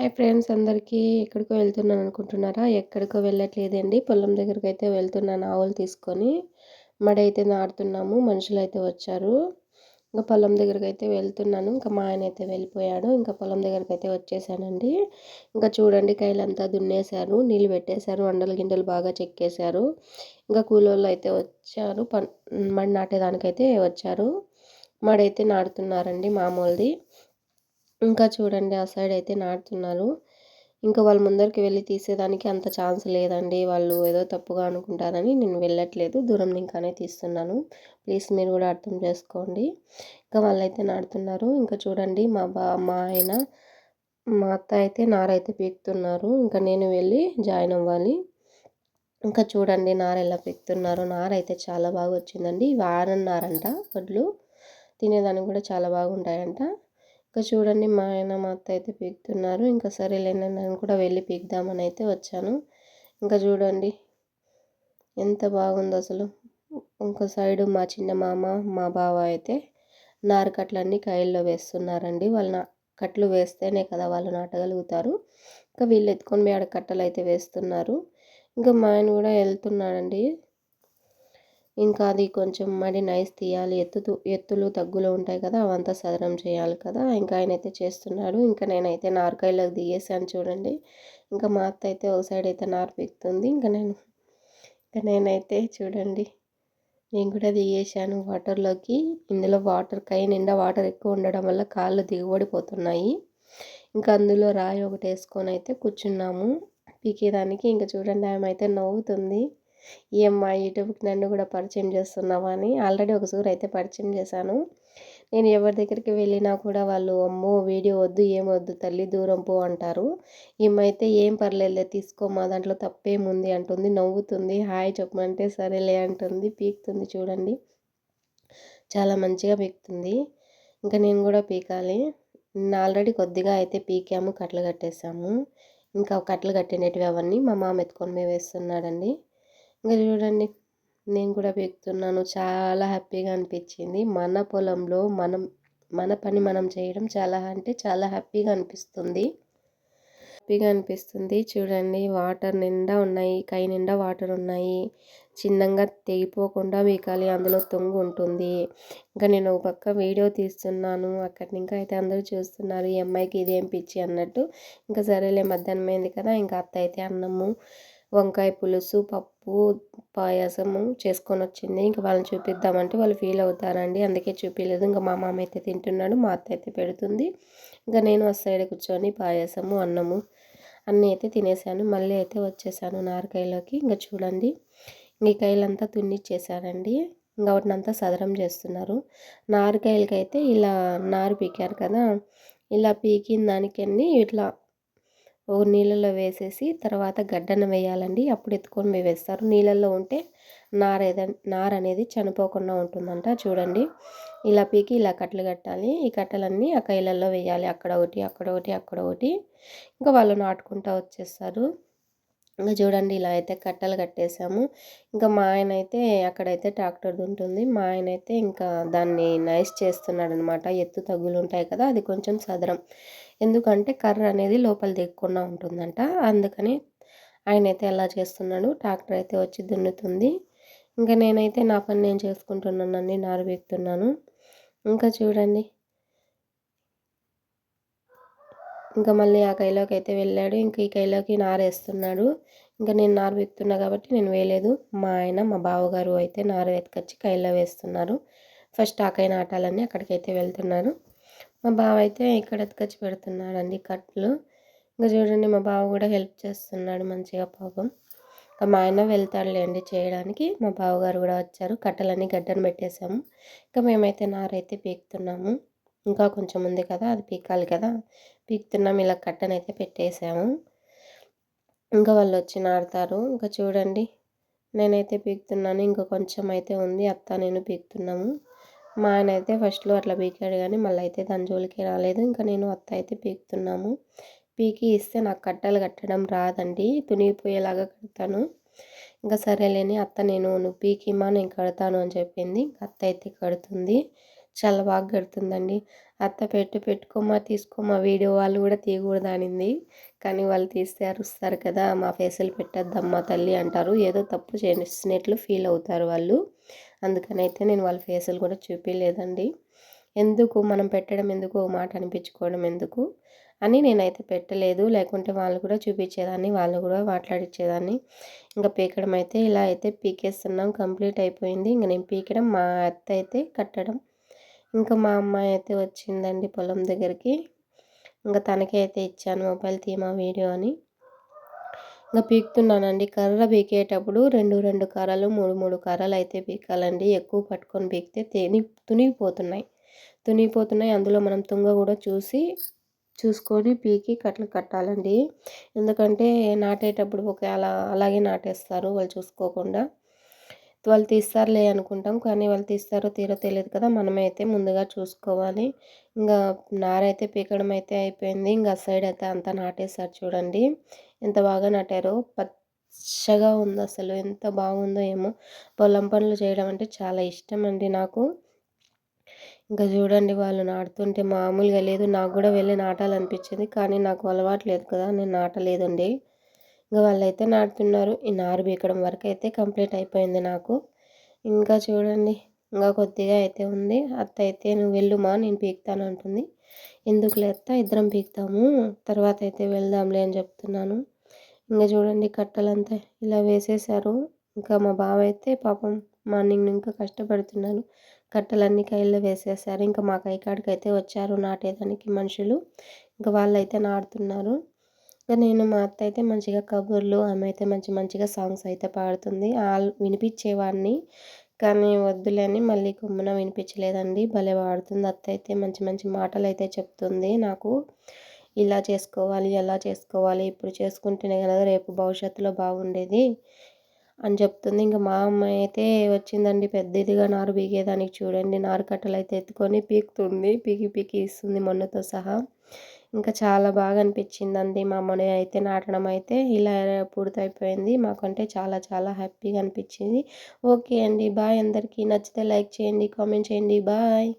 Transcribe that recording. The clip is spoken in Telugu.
హాయ్ ఫ్రెండ్స్ అందరికీ ఎక్కడికో వెళ్తున్నాను అనుకుంటున్నారా? ఎక్కడికో వెళ్ళట్లేదండి. పొలం దగ్గరికి అయితే వెళ్తున్నాను ఆవులు తీసుకొని. మడి అయితే నాడుతున్నాము మనుషులు అయితే వచ్చారు. ఇంకా పొలం దగ్గరికి అయితే వెళ్తున్నాను. ఇంకా మా ఆయన అయితే వెళ్ళిపోయాడు. ఇంకా పొలం దగ్గరికి అయితే వచ్చేసానండి. ఇంకా చూడండి కైలంతా దున్నేశారు. నీళ్ళు పెట్టేశారు. వండలు గిండలు బాగా చెక్కేశారు. ఇంకా కూలోళ్ళు అయితే వచ్చారు. పన్ మడి నాటేదానికైతే వచ్చారు. మడి అయితే నాడుతున్నారండి మామూలుది. ఇంకా చూడండి ఆ సైడ్ అయితే నాటుతున్నారు. ఇంకా వాళ్ళ ముందరికి వెళ్ళి తీసేదానికి అంత ఛాన్స్ లేదండి. వాళ్ళు ఏదో తప్పుగా అనుకుంటారని నేను వెళ్ళట్లేదు. దూరం ఇంకానే తీస్తున్నాను. ప్లీజ్ మీరు కూడా అర్థం చేసుకోండి. ఇంకా వాళ్ళైతే నాడుతున్నారు ఇంకా చూడండి మా బా మా ఆయన మా అత్త అయితే నారైతే పీకుతున్నారు. ఇంకా నేను వెళ్ళి జాయిన్ అవ్వాలి. ఇంకా చూడండి నార ఎలా పీకుతున్నారు. నార అయితే చాలా బాగా వచ్చిందండి. వారన్నారంట వడ్లు. తినేదానికి కూడా చాలా బాగుంటాయంట. ఇంకా చూడండి మా ఆయన మా అత్త అయితే పీకుతున్నారు. ఇంకా సరేలేండి నేను కూడా వెళ్ళి పీకుదామని అయితే వచ్చాను. ఇంకా చూడండి ఎంత బాగుందో అసలు. ఇంకో సైడు మా చిన్న మామ మా బావ అయితే నారు కట్లన్నీ కాయల్లో వేస్తున్నారండి. వాళ్ళ కట్లు వేస్తేనే కదా వాళ్ళు నాటగలుగుతారు. ఇంకా వీళ్ళు ఎత్తుకొని పోయి ఆడ కట్టలు అయితే వేస్తున్నారు. ఇంకా మా ఆయన కూడా వెళ్తున్నాడండి. ఇంకా అది కొంచెం మడి నైస్ తీయాలి. ఎత్తుతూ ఎత్తులు తగ్గులు ఉంటాయి కదా అవంతా సదరం చేయాలి కదా. ఇంకా ఆయన అయితే చేస్తున్నాడు. ఇంకా నేనైతే నారకాయలోకి దిగేసాను చూడండి. ఇంకా మా అత్త అయితే ఒక సైడ్ అయితే నారు పీకుతుంది. ఇంకా నేను ఇంకా నేనైతే చూడండి. నేను కూడా దిగేసాను వాటర్లోకి ఇందులో వాటర్ కై నిండా వాటర్ ఎక్కువ ఉండడం వల్ల కాళ్ళు దిగబడిపోతున్నాయి. ఇంకా అందులో రాయి ఒకటి వేసుకొని అయితే కూర్చున్నాము. పీకేదానికి ఇంకా చూడండి ఆమె అయితే నవ్వుతుంది. ఈ మా యూట్యూబ్కి నన్ను కూడా పరిచయం చేస్తున్నావా అని ఆల్రెడీ ఒక సూర్ అయితే పరిచయం చేశాను. నేను ఎవరి దగ్గరికి వెళ్ళినా కూడా వాళ్ళు అమ్మో వీడియో వద్దు ఏమొద్దు తల్లి దూరం పో అంటారు. ఈమైతే ఏం పర్లేదులే తీసుకో మా దాంట్లో తప్పేముంది అంటుంది. నవ్వుతుంది. హాయ్ చెప్పమంటే సరేలే అంటుంది. పీకుతుంది చూడండి. చాలా మంచిగా పీకుతుంది. ఇంకా నేను కూడా పీకాలి. ఆల్రెడీ కొద్దిగా అయితే పీకాము కట్టలు కట్టేసాము. ఇంకా కట్టలు కట్టినవి అవన్నీ మా మామ ఎత్తుకొని మేము వేస్తున్నాడండి. ఇంకా చూడండి నేను కూడా పెడుతున్నాను. చాలా హ్యాపీగా అనిపించింది. మన పొలంలో మనం మన పని మనం చేయడం చాలా అంటే చాలా హ్యాపీగా అనిపిస్తుంది. హ్యాపీగా అనిపిస్తుంది. చూడండి వాటర్ నిండా ఉన్నాయి. కై నిండా వాటర్ ఉన్నాయి. చిన్నగా తెగిపోకుండా వీకాలి అందులో తొంగు ఉంటుంది. ఇంకా నేను ఒక పక్క వీడియో తీస్తున్నాను. అక్కడి ఇంకా అయితే అందరూ చూస్తున్నారు. ఈ అమ్మాయికి ఇదేం పిచ్చి అన్నట్టు. ఇంకా సరేలే మధ్యాహ్నం అయింది కదా. ఇంకా అత్త అయితే అన్నము. వంకాయ పులుసు పప్పు పాయసము చేసుకొని వచ్చింది ఇంకా వాళ్ళని చూపిద్దామంటే వాళ్ళు ఫీల్ అవుతారండి. అందుకే చూపించలేదు ఇంకా మా మామ అయితే తింటున్నాడు మా అత్త అయితే పెడుతుంది. ఇంకా నేను ఆ సైడ్ కూర్చొని పాయసము అన్నము అన్నీ అయితే తినేసాను. మళ్ళీ అయితే వచ్చేసాను నారకాయలోకి. ఇంకా చూడండి. ఈ కాయలంతా తున్నిచ్చేసానండి ఇంకా వాటినంతా సదరం చేస్తున్నారు. నారికాయలకైతే ఇలా నారు పీకారు కదా ఇలా పీకిన దానికన్నీ ఇట్లా ఓ నీళ్ళలో వేసేసి తర్వాత గడ్డన వేయాలండి. అప్పుడు ఎత్తుకొని వేస్తారు. నీళ్ళల్లో ఉంటే నార నార అనేది చనిపోకుండా ఉంటుందంట చూడండి. ఇలా పీకి ఇలా కట్టలు కట్టాలి. ఈ కట్టలన్నీ ఆ కైలల్లో వేయాలి. అక్కడ ఒకటి అక్కడ ఒకటి అక్కడ ఒకటి. ఇంకా వాళ్ళు నాటుకుంటూ వచ్చేస్తారు. ఇంకా చూడండి ఇలా అయితే కట్టలు కట్టేసాము. ఇంకా మా ఆయన అయితే అక్కడైతే ట్రాక్టర్ ఉంటుంది మా ఆయన అయితే ఇంకా దాన్ని నైస్ చేస్తున్నాడు అనమాట ఎత్తు తగ్గులు ఉంటాయి కదా అది కొంచెం సదరం. ఎందుకంటే కర్ర అనేది లోపల దిగకుండా ఉంటుందంట. అందుకని ఆయన అయితే ఎలా చేస్తున్నాడు. ట్రాక్టర్ అయితే వచ్చి దున్నుతుంది. ఇంకా నేనైతే నా పని నేను చేసుకుంటున్నానండి నారు వేపుతున్నాను ఇంకా చూడండి. ఇంకా మళ్ళీ ఆ కైలోకి అయితే వెళ్ళాడు. ఇంకా ఈ కైలోకి నారేస్తున్నాడు. ఇంకా నేను నారు వెతున్నా కాబట్టి నేను వేయలేదు. మా ఆయన మా బావగారు అయితే నారు వెతకొచ్చి కైలో వేస్తున్నారు. ఫస్ట్ ఆ కై నాటాలని అక్కడికైతే వెళ్తున్నారు. మా బావ అయితే ఇక్కడ ఎత్తుకొచ్చి పెడుతున్నాడండి కట్లు. ఇంకా చూడండి మా బావ కూడా హెల్ప్ చేస్తున్నాడు మంచిగా పాపం. ఇంకా మా ఆయన వెళ్తాడులేండి చేయడానికి. మా బావగారు కూడా వచ్చారు. కట్టలన్నీ గడ్డను పెట్టేశాము. ఇంకా మేమైతే నారైతే పీకుతున్నాము. ఇంకా కొంచెం ఉంది కదా అది పీకాలి కదా. పీకుతున్నాం ఇలా కట్టనైతే పెట్టేసాము. ఇంకా వాళ్ళు వచ్చి నాడతారు ఇంకా చూడండి నేనైతే పీకుతున్నాను. ఇంకా కొంచెం అయితే ఉంది అత్త నేను పీకుతున్నాము. మా ఆయన అయితే ఫస్ట్లో అట్లా పీకాడు కానీ మళ్ళీ అయితే దాని జోలికి రాలేదు. ఇంకా నేను అత్త అయితే పీకుతున్నాము. పీకి ఇస్తే నాకు కట్టలు కట్టడం రాదండి తునిగిపోయేలాగా కడతాను. ఇంకా సరేలేని అత్త నేను నువ్వు పీకిమా నేను కడతాను అని చెప్పింది. అత్త అయితే కడుతుంది. చాలా బాగా కడుతుందండి అత్త పెట్టు పెట్టుకోమా తీసుకోమా వీడియో వాళ్ళు కూడా తీయకూడదు అనింది. కానీ వాళ్ళు తీస్తే అరుస్తారు కదా మా ఫేసులు పెట్టద్దమ్మా తల్లి అంటారు. ఏదో తప్పు చేసినట్లు ఫీల్ అవుతారు వాళ్ళు. అందుకని అయితే నేను వాళ్ళ ఫేసులు కూడా చూపించలేదండి ఎందుకు? మనం పెట్టడం ఎందుకు? మాట అనిపించుకోవడం ఎందుకు? అని నేనైతే పెట్టలేదు. లేకుంటే వాళ్ళు కూడా చూపించేదాన్ని వాళ్ళు కూడా మాట్లాడిచ్చేదాన్ని. ఇంకా పీకడం అయితే ఇలా అయితే పీకేస్తున్నాం కంప్లీట్ అయిపోయింది. ఇంకా నేను పీకడం మా అత్త అయితే కట్టడం ఇంకా మా అమ్మాయి అయితే వచ్చిందండి పొలం దగ్గరికి. ఇంకా తనకే అయితే ఇచ్చాను మొబైల్ తీమా వీడియో అని. ఇంకా పీకుతున్నానండి. కర్ర పీకేటప్పుడు రెండు రెండు కర్రలు మూడు మూడు కర్రలు అయితే పీకాలండి. ఎక్కువ పట్టుకొని పీకితే తేని తునిగిపోతున్నాయి. తునిగిపోతున్నాయి. అందులో మనం తుంగ కూడా చూసి చూసుకొని పీకి కట్టలు కట్టాలండి. ఎందుకంటే నాటేటప్పుడు ఒక అలా అలాగే నాటేస్తారు వాళ్ళు చూసుకోకుండా. వాళ్ళు తీస్తారులే అనుకుంటాం. కానీ వాళ్ళు తీస్తారో తీరో తెలియదు కదా. మనమైతే ముందుగా చూసుకోవాలి. ఇంకా నారైతే పీకడం అయితే అయిపోయింది. ఇంకా సైడ్ అయితే అంతా నాటేశారు చూడండి. ఎంత బాగా నాటారో. పచ్చగా ఉంది అసలు. ఎంత బాగుందో ఏమో. పొలం పనులు చేయడం అంటే చాలా ఇష్టం అండి నాకు. ఇంకా చూడండి వాళ్ళు నాటుతుంటే మామూలుగా లేదు. నాకు కూడా వెళ్ళి నాటాలనిపించింది. కానీ నాకు అలవాటు లేదు కదా. నేను నాటలేదండి. ఇంకా వాళ్ళైతే నాటుతున్నారు. ఈ నారు బీకడం వరకు అయితే కంప్లీట్ అయిపోయింది నాకు. ఇంకా చూడండి ఇంకా కొద్దిగా అయితే ఉంది. అత్త అయితే నువ్వు వెళ్ళుమా? నేను పీకుతాను అంటుంది. ఎందుకు లేత్త ఇద్దరం పీకుతాము. తర్వాత అయితే వెళ్దాంలే అని చెప్తున్నాను. ఇంకా చూడండి కట్టలంతా ఇలా వేసేసారు ఇంకా మా బావ అయితే పాపం మార్నింగ్ ఇంకా కష్టపడుతున్నాను కట్టలన్నీ కైల్లో వేసేసారు ఇంకా మా కై కాడికి అయితే వచ్చారు నాటేదానికి మనుషులు. ఇంకా వాళ్ళు అయితే నాటుతున్నారు. నేను మా అత్త అయితే మంచిగా కబుర్లు ఆమె అయితే మంచి మంచిగా సాంగ్స్ అయితే పాడుతుంది. వినిపించేవాడిని కానీ వద్దులేని మళ్ళీ కొమ్మున వినిపించలేదండి. భలే పాడుతుంది. అత్త అయితే మంచి మంచి మాటలు అయితే చెప్తుంది. నాకు ఇలా చేసుకోవాలి ఎలా చేసుకోవాలి ఇప్పుడు చేసుకుంటేనే కదా రేపు భవిష్యత్తులో బాగుండేది అని చెప్తుంది. ఇంకా మా అమ్మాయి అయితే వచ్చిందండి పెద్ద ఇదిగా నారు పీకేదానికి చూడండి. నారు కట్టలు అయితే ఎత్తుకొని పీకుతుంది పీకి పీకి ఇస్తుంది మొన్నతో సహా. ఇంకా చాలా బాగా అనిపించిందండి మా అమ్మని అయితే నాటడం అయితే. ఇలా పూర్తయిపోయింది. మాకంటే చాలా చాలా హ్యాపీగా అనిపించింది. ఓకే అండి. బాయ్ అందరికీ. నచ్చితే లైక్ చేయండి కామెంట్ చేయండి. బాయ్.